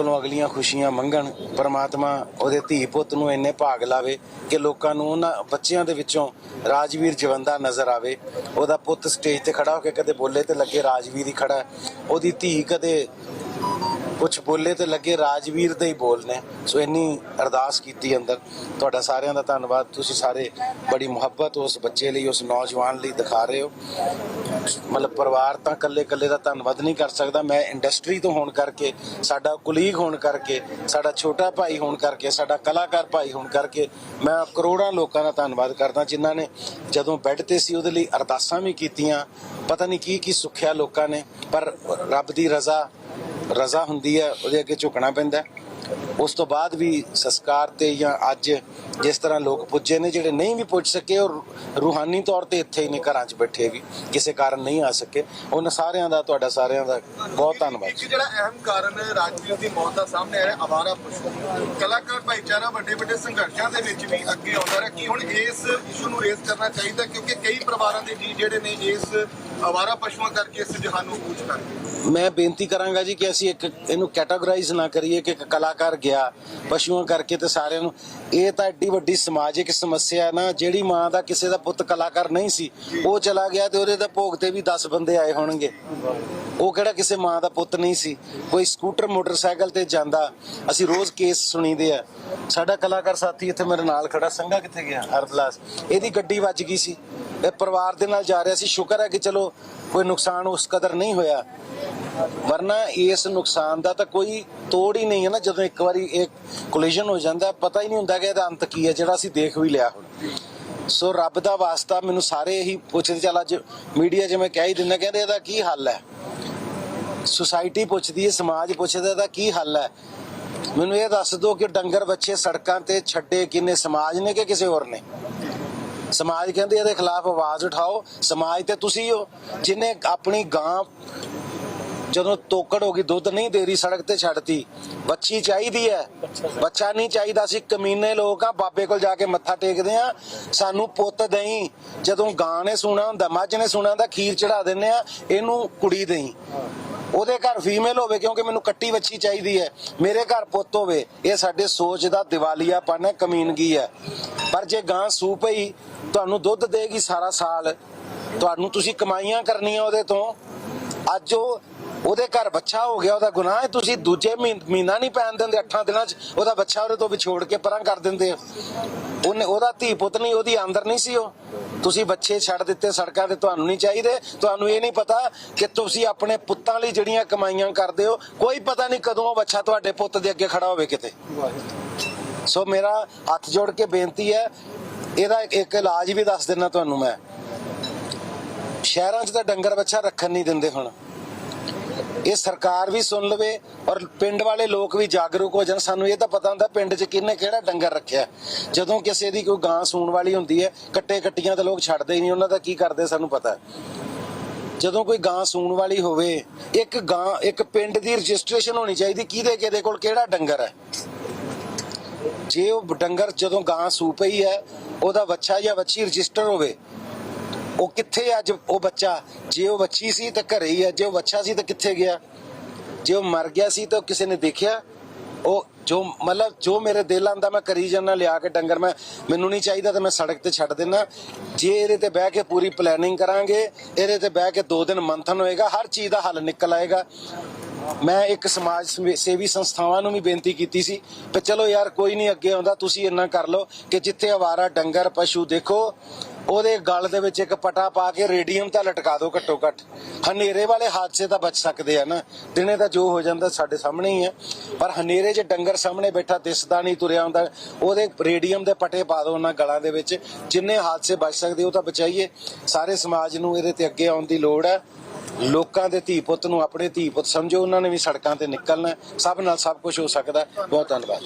ਕੋਲੋਂ ਅਗਲੀਆਂ ਖੁਸ਼ੀਆਂ ਮੰਗਣ, ਪਰਮਾਤਮਾ ਉਹਦੇ ਧੀ ਪੁੱਤ ਨੂੰ ਇੰਨੇ ਭਾਗ ਲਾਵੇ ਕਿ ਲੋਕਾਂ ਨੂੰ ਉਹਨਾਂ ਬੱਚਿਆਂ ਦੇ ਵਿੱਚੋਂ ਰਾਜਵੀਰ ਜਵੰਦਾ ਨਜ਼ਰ ਆਵੇ। ਉਹਦਾ ਪੁੱਤ ਸਟੇਜ ਤੇ ਖੜਾ ਹੋ ਕੇ ਕਦੇ ਬੋਲੇ ਤੇ ਲੱਗੇ ਰਾਜਵੀਰ ਹੀ ਖੜਾ ਉਹਦੀ ਧੀ ਕਦੇ ਕੁਝ ਬੋਲੇ ਤੇ ਲੱਗੇ ਰਾਜਵੀਰ ਦੇ ਹੀ ਬੋਲ ਨੇ। ਸੋ ਇੰਨੀ ਅਰਦਾਸ ਕੀਤੀ ਅੰਦਰ। ਤੁਹਾਡਾ ਸਾਰਿਆਂ ਦਾ ਧੰਨਵਾਦ। ਤੁਸੀਂ ਸਾਰੇ ਬੜੀ ਮੁਹੱਬਤ ਉਸ ਬੱਚੇ ਲਈ, ਉਸ ਨੌਜਵਾਨ ਲਈ ਦਿਖਾ ਰਹੇ ਹੋ। ਮਤਲਬ ਪਰਿਵਾਰ ਤਾਂ ਇਕੱਲੇ ਇਕੱਲੇ ਦਾ ਧੰਨਵਾਦ ਨਹੀਂ ਕਰ ਸਕਦਾ। ਮੈਂ ਇੰਡਸਟਰੀ ਤੋਂ ਹੋਣ ਕਰਕੇ, ਸਾਡਾ ਕੁਲੀਗ ਹੋਣ ਕਰਕੇ, ਸਾਡਾ ਛੋਟਾ ਭਾਈ ਹੋਣ ਕਰਕੇ, ਸਾਡਾ ਕਲਾਕਾਰ ਭਾਈ ਹੋਣ ਕਰਕੇ ਮੈਂ ਕਰੋੜਾਂ ਲੋਕਾਂ ਦਾ ਧੰਨਵਾਦ ਕਰਦਾ, ਜਿਨ੍ਹਾਂ ਨੇ ਜਦੋਂ ਬੈੱਡ ਤੇ ਸੀ ਉਹਦੇ ਲਈ ਅਰਦਾਸਾਂ ਵੀ ਕੀਤੀਆਂ। ਪਤਾ ਨਹੀਂ ਕੀ ਕੀ ਸੁੱਖਿਆ ਲੋਕਾਂ ਨੇ, ਪਰ ਰੱਬ ਦੀ ਰਜ਼ਾ ਰਜ਼ਾ ਹੁੰਦੀ ਹੈ ਉਹਦੇ ਅੱਗੇ ਝੁਕਣਾ ਪੈਂਦਾ ਉਸ ਤੋਂ ਬਾਅਦ ਵੀ ਸੰਸਕਾਰ ਤੇ ਜਾਂ ਅੱਜ ਜਿਸ ਤਰ੍ਹਾਂ ਲੋਕ ਪੁੱਜੇ ਨੇ ਜਿਹੜੇ ਨਹੀਂ ਵੀ ਪੁੱਜ ਸਕੇ ਉਹ ਰੂਹਾਨੀ ਤੌਰ ਤੇ ਇੱਥੇ ਹੀ ਨੇ ਘਰਾਂ 'ਚ ਬੈਠੇ ਵੀ ਕਿਸੇ ਕਾਰਨ ਨਹੀਂ ਆ ਸਕੇ ਉਹਨਾਂ ਸਾਰਿਆਂ ਦਾ ਤੁਹਾਡਾ ਸਾਰਿਆਂ ਦਾ ਬਹੁਤ ਧੰਨਵਾਦ। ਇੱਕ ਜਿਹੜਾ ਅਹਿਮ ਕਾਰਨ ਰਾਜਵੀਰ ਦੀ ਮੌਤ ਦਾ ਸਾਹਮਣੇ ਆ ਰਿਹਾ ਆਵਾਰਾ ਪਸ਼ੂ ਕਲਾਕਾਰ ਭਾਈਚਾਰਾ ਵੱਡੇ ਵੱਡੇ ਸੰਘਰਸ਼ਾਂ ਦੇ ਵਿੱਚ ਵੀ ਅੱਗੇ ਆਉਂਦਾ ਰਿਹਾ। ਕਿ ਹੁਣ ਇਸ ਇਸ਼ੂ ਨੂੰ ਰੇਜ਼ ਕਰਨਾ ਚਾਹੀਦਾ? ਕਿਉਂਕਿ ਕਈ ਪਰਿਵਾਰਾਂ ਦੇ ਜੀ ਜਿਹੜੇ ਨੇ ਇਸ ਆਵਾਰਾ ਪਸ਼ੂਆਂ ਕਰਕੇ ਇਸ ਜਹਾਨ ਨੂੰ ਕੂਚ ਕਰਦੇ ਮੈਂ ਬੇਨਤੀ ਕਰਾਂਗਾ ਜੀ ਕਿ ਅਸੀਂ ਇੱਕ ਇਹਨੂੰ ਕੈਟਾਗਰਾਈਜ਼ ਨਾ ਕਰੀਏ ਕਿ ਇੱਕ ਕਲਾਕਾਰ ਗਿਆ, ਪਸ਼ੂਆਂ ਕਰਕੇ ਤੇ ਸਾਰਿਆਂ ਨੂੰ। ਇਹ ਤਾਂ ਐਡੀ ਵੱਡੀ ਸਮਾਜਿਕ ਸਮੱਸਿਆ ਹੈ ਨਾ, ਜਿਹੜੀ ਮਾਂ ਦਾ ਕਿਸੇ ਦਾ ਪੁੱਤ ਕਲਾਕਾਰ ਨਹੀਂ ਸੀ, ਉਹ ਚਲਾ ਗਿਆ ਤੇ ਉਹਦੇ ਦਾ ਭੋਗ ਤੇ ਵੀ 10 ਬੰਦੇ ਆਏ ਹੋਣਗੇ। ਉਹ ਕਿਹੜਾ ਕਿਸੇ ਮਾਂ ਦਾ ਪੁੱਤ ਨਹੀਂ ਸੀ। ਕੋਈ ਸਕੂਟਰ, ਮੋਟਰਸਾਈਕਲ ਤੇ ਜਾਂਦਾ। ਅਸੀਂ ਰੋਜ਼ ਕੇਸ ਸੁਣੀਦੇ ਆ। ਸਾਡਾ ਕਲਾਕਾਰ ਸਾਥੀ ਇੱਥੇ ਮੇਰੇ ਨਾਲ ਖੜਾ ਸੰਗਾ ਕਿੱਥੇ ਗਿਆ? ਹਰਬਲਾਸ ਇਹਦੀ ਗੱਡੀ ਵੱਜ ਗਈ ਸੀ। ਇਹ ਪਰਿਵਾਰ ਦੇ ਨਾਲ ਜਾ ਰਿਹਾ ਸੀ। ਸ਼ੁਕਰ ਹੈ ਕਿ ਚਲੋ, ਕੋਈ ਨੁਕਸਾਨ ਉਸ ਕਦਰ ਨਹੀਂ ਹੋਇਆ। ਵਰਨਾ ਇਸ ਨੁਕਸਾਨ ਦਾ ਤਾਂ ਕੋਈ ਤੋੜ ਹੀ ਨਹੀਂ ਹੈ ਨਾ, ਜਦੋਂ ਇੱਕ ਵਾਰੀ ਇਹ ਕੋਲੀਜਨ ਹੋ ਜਾਂਦਾ, ਪਤਾ ਹੀ ਨਹੀਂ ਹੁੰਦਾ ਕਿ ਇਹਦਾ ਅੰਤ ਕੀ ਹੈ, ਜਿਹੜਾ ਅਸੀਂ ਦੇਖ ਵੀ ਲਿਆ ਹੁਣ। ਸੋ ਰੱਬ ਦਾ ਵਾਸਤਾ ਮੈਨੂੰ ਸਾਰੇ ਇਹੀ ਪੁੱਛਦੇ, ਚੱਲ ਅੱਜ ਮੀਡੀਆ ਜਿਵੇਂ ਕਹਿ ਹੀ ਦਿੰਦਾ, ਕਹਿੰਦੇ ਇਹਦਾ ਕੀ ਹੱਲ ਹੈ? ਸੁਸਾਇਟੀ ਪੁੱਛਦੀ ਹੈ, ਸਮਾਜ ਪੁੱਛਦਾ, ਇਹਦਾ ਕੀ ਹੱਲ ਹੈ? ਮੈਨੂੰ ਇਹ ਦੱਸ ਦਿਓ ਕਿ ਡੰਗਰ ਬੱਚੇ ਸੜਕਾਂ ਤੇ ਛੱਡੇ ਕਿੰਨੇ ਸਮਾਜ ਨੇ ਕਿ ਕਿਸੇ ਹੋਰ ਨੇ? ਸਮਾਜ ਕਹਿੰਦੇ ਇਹਦੇ ਖਿਲਾਫ ਆਵਾਜ਼ ਉਠਾਓ, ਸਮਾਜ ਤੇ ਤੁਸੀਂ ਹੋ। ਜਿਨੇ ਆਪਣੀ ਗਾਂ ਜਦੋਂ ਤੋਕੜ ਹੋ ਗਈ, ਦੁੱਧ ਨਹੀਂ ਦੇ ਰਹੀ, ਸੜਕ ਤੇ ਛੱਡਤੀ। ਬੱਚੀ ਚਾਹੀਦੀ ਹੈ। ਬੱਚਾ ਨਹੀਂ ਚਾਹੀਦਾ ਸੀ ਕਮੀਨੇ ਲੋਕ ਆ, ਬਾਬੇ ਕੋਲ ਜਾ ਕੇ ਮੱਥਾ ਟੇਕਦੇ ਆ। ਸਾਨੂੰ ਪੁੱਤ ਦੇਈ। ਜਦੋਂ ਗਾਂ ਨੇ ਸੁਣਾ ਹੁੰਦਾ, ਮੱਝ ਨੇ ਸੁਣਾ ਹੁੰਦਾ, ਖੀਰ ਚੜਾ ਦਿੰਨੇ ਆ, ਇਹਨੂੰ ਕੁੜੀ ਦੇਈ। ਉਹਦੇ ਘਰ ਫੀਮੇਲ ਹੋਵੇ, ਕਿਉਂਕਿ ਮੈਨੂੰ ਕੱਟੀ ਬੱਚੀ ਚਾਹੀਦੀ ਹੈ। ਮੇਰੇ ਘਰ ਪੁੱਤ ਹੋਵੇ, ਇਹ ਸਾਡੇ ਸੋਚ ਦਾ ਦਿਵਾਲੀਆਪਨ ਹੈ, ਕਮੀਨਗੀ ਹੈ। ਪਰ ਜੇ ਗਾਂ ਸੂ ਪਈ, ਤੁਹਾਨੂੰ ਦੁੱਧ ਦੇਗੀ ਸਾਰਾ ਸਾਲ। ਤੁਹਾਨੂੰ ਤੁਸੀਂ ਕਮਾਈਆਂ ਕਰਨੀਆਂ ਉਹਦੇ ਤੋਂ। ਅੱਜ ਉਹ ਉਹਦੇ ਘਰ ਬੱਚਾ ਹੋ ਗਿਆ, ਉਹਦਾ ਗੁਨਾਹ ਹੈ, ਤੁਸੀਂ ਦੂਜੇ ਮਹੀ- ਮਹੀਨਾ ਨਹੀਂ ਪੈਣ ਦਿੰਦੇ 8 ਦਿਨਾਂ 'ਚ, ਉਹਦਾ ਬੱਚਾ ਉਹਦੇ ਤੋਂ ਵਿਛੋੜ ਕੇ ਪਰਾਂ ਕਰ ਦਿੰਦੇ ਹੋ ਉਹਨੇ, ਉਹਦਾ ਧੀ ਪੁੱਤ ਨਹੀਂ, ਉਹਦੀ ਆਂਦਰ ਨਹੀਂ ਸੀ ਉਹ। ਤੁਸੀਂ ਬੱਚੇ ਛੱਡ ਦਿੱਤੇ, ਸੜਕਾਂ ਤੇ ਤੁਹਾਨੂੰ ਨਹੀਂ ਚਾਹੀਦੇ। ਤੁਹਾਨੂੰ ਇਹ ਨਹੀਂ ਪਤਾ ਕਿ ਤੁਸੀਂ ਆਪਣੇ ਪੁੱਤਾਂ ਲਈ ਜਿਹੜੀਆਂ ਕਮਾਈਆਂ ਕਰਦੇ ਹੋ, ਕੋਈ ਪਤਾ ਨਹੀਂ ਕਦੋਂ ਉਹ ਬੱਚਾ ਤੁਹਾਡੇ ਪੁੱਤ ਦੇ ਅੱਗੇ ਖੜਾ ਹੋਵੇ ਕਿਤੇ। ਸੋ ਮੇਰਾ ਹੱਥ ਜੋੜ ਕੇ ਬੇਨਤੀ ਹੈ, ਇਹਦਾ ਇੱਕ ਇਲਾਜ ਵੀ ਦੱਸ ਦਿੰਦਾ ਤੁਹਾਨੂੰ ਮੈਂ। ਸ਼ਹਿਰਾਂ 'ਚ ਤਾਂ ਡੰਗਰ ਬੱਚਾ ਰੱਖਣ ਨਹੀਂ ਦਿੰਦੇ ਹੁਣ। ਇਹ ਸਰਕਾਰ ਵੀ ਸੁਣ ਲਵੇ ਔਰ ਪਿੰਡ ਵਾਲੇ ਲੋਕ ਵੀ ਜਾਗਰੂਕ ਹੋ ਜਾਣ। ਸਾਨੂੰ ਇਹ ਤਾਂ ਪਤਾ ਹੁੰਦਾ ਪਿੰਡ 'ਚ ਕਿਹਨੇ ਕਿਹੜਾ ਡੰਗਰ ਰੱਖਿਆ। ਜਦੋਂ ਕਿਸੇ ਦੀ ਕੋਈ ਗਾਂ ਸੂਣ ਵਾਲੀ ਹੁੰਦੀ ਹੈ ਕੱਟੇ ਕੱਟੀਆਂ ਤਾਂ ਲੋਕ ਛੱਡਦੇ ਹੀ ਨਹੀਂ, ਉਹਨਾਂ ਦਾ ਕੀ ਕਰਦੇ ਸਾਨੂੰ ਪਤਾ। ਜਦੋਂ ਕੋਈ ਗਾਂ ਸੂਣ ਵਾਲੀ ਹੋਵੇ, ਇੱਕ ਗਾਂ, ਇੱਕ ਪਿੰਡ ਦੀ ਰਜਿਸਟ੍ਰੇਸ਼ਨ ਹੋਣੀ ਚਾਹੀਦੀ, ਕਿਹਦੇ ਕਿਹਦੇ ਕੋਲ, ਕਿਹੜਾ ਡੰਗਰ ਹੈ? ਜੇ ਉਹ ਡੰਗਰ ਜਦੋਂ ਗਾਂ ਸੂ ਪਈ ਹੈ, ਉਹਦਾ ਵੱਛਾ ਜਾਂ ਵੱਛੀ ਰਜਿਸਟਰ ਹੋਵੇ ਉਹ ਕਿੱਥੇ ਅੱਜ ਉਹ ਬੱਚਾ, ਜੇ ਉਹ ਬੱਚੀ ਸੀ ਤਾਂ ਘਰੇ ਹੀ ਹੈ ਜੇ ਉਹ ਬੱਚਾ ਸੀ ਤਾਂ ਕਿੱਥੇ ਗਿਆ? ਜੇ ਉਹ ਮਰ ਗਿਆ ਸੀ ਤਾਂ ਕਿਸੇ ਨੇ ਦੇਖਿਆ? ਉਹ ਜੋ, ਮਤਲਬ ਜੋ ਮੇਰੇ ਦਿਲ ਆਂਦਾ ਮੈਂ ਕਰੀ ਜਾਂਦਾ, ਲਿਆ ਕੇ ਡੰਗਰ ਮੈਂ, ਮੈਨੂੰ ਨਹੀਂ ਚਾਹੀਦਾ ਤਾਂ ਮੈਂ ਸੜਕ ਤੇ ਛੱਡ ਦੇਣਾ ਜੇ ਇਹਦੇ ਤੇ ਬਹਿ ਕੇ ਪੂਰੀ ਪਲੈਨਿੰਗ ਕਰਾਂਗੇ, ਇਹਦੇ ਤੇ ਬਹਿ ਕੇ ਦੋ ਦਿਨ ਮੰਥਨ ਹੋਏਗਾ, ਹਰ ਚੀਜ਼ ਦਾ ਹੱਲ ਨਿਕਲ ਆਏਗਾ। ਮੈਂ ਇੱਕ ਸਮਾਜ ਸੇਵੀ- ਸੇਵੀ ਸੰਸਥਾਵਾਂ ਨੂੰ ਵੀ ਬੇਨਤੀ ਕੀਤੀ ਸੀ ਕਿ ਚਲੋ ਯਾਰ ਕੋਈ ਨਹੀਂ ਅੱਗੇ ਆਉਂਦਾ, ਤੁਸੀਂ ਇੰਨਾ ਕਰ ਲਓ ਕਿ ਜਿੱਥੇ ਆਵਾਰਾ, ਡੰਗਰ, ਪਸ਼ੂ ਦੇਖੋ ਉਹਦੇ ਗਲ ਦੇ ਵਿੱਚ ਇੱਕ ਪਟਾ ਪਾ ਕੇ ਰੇਡੀਅਮ ਤਾਂ ਲਟਕਾ ਦਿਓ ਘੱਟੋ ਘੱਟ। ਹਨੇਰੇ ਵਾਲੇ ਹਾਦਸੇ ਤਾਂ ਬਚ ਸਕਦੇ ਆ ਨਾ। ਦਿਨੇ ਤਾਂ ਜੋ ਹੋ ਜਾਂਦਾ ਸਾਡੇ ਸਾਹਮਣੇ ਹੀ ਹੈ ਪਰ ਹਨੇਰੇ 'ਚ ਡੰਗਰ ਸਾਹਮਣੇ ਬੈਠਾ, ਦਿਸਦਾ ਨਹੀਂ, ਤੁਰਿਆ ਹੁੰਦਾ। ਉਹਦੇ ਰੇਡੀਅਮ ਦੇ ਪਟੇ ਪਾ ਦਿਓ ਉਹਨਾਂ ਗਲਾਂ ਦੇ ਵਿੱਚ। ਜਿੰਨੇ ਹਾਦਸੇ ਬਚ ਸਕਦੇ ਉਹ ਤਾਂ ਬਚਾਈਏ। ਸਾਰੇ ਸਮਾਜ ਨੂੰ ਇਹਦੇ ਤੇ ਅੱਗੇ ਆਉਣ ਦੀ ਲੋੜ ਹੈ ਲੋਕਾਂ ਦੇ ਧੀ ਪੁੱਤ ਨੂੰ ਆਪਣੇ ਧੀ ਪੁੱਤ ਸਮਝੋ। ਉਹਨਾਂ ਨੇ ਵੀ ਸੜਕਾਂ ਤੇ ਨਿਕਲਣਾ। ਸਭ ਨਾਲ ਸਭ ਕੁਝ ਹੋ ਸਕਦਾ। ਬਹੁਤ ਧੰਨਵਾਦ।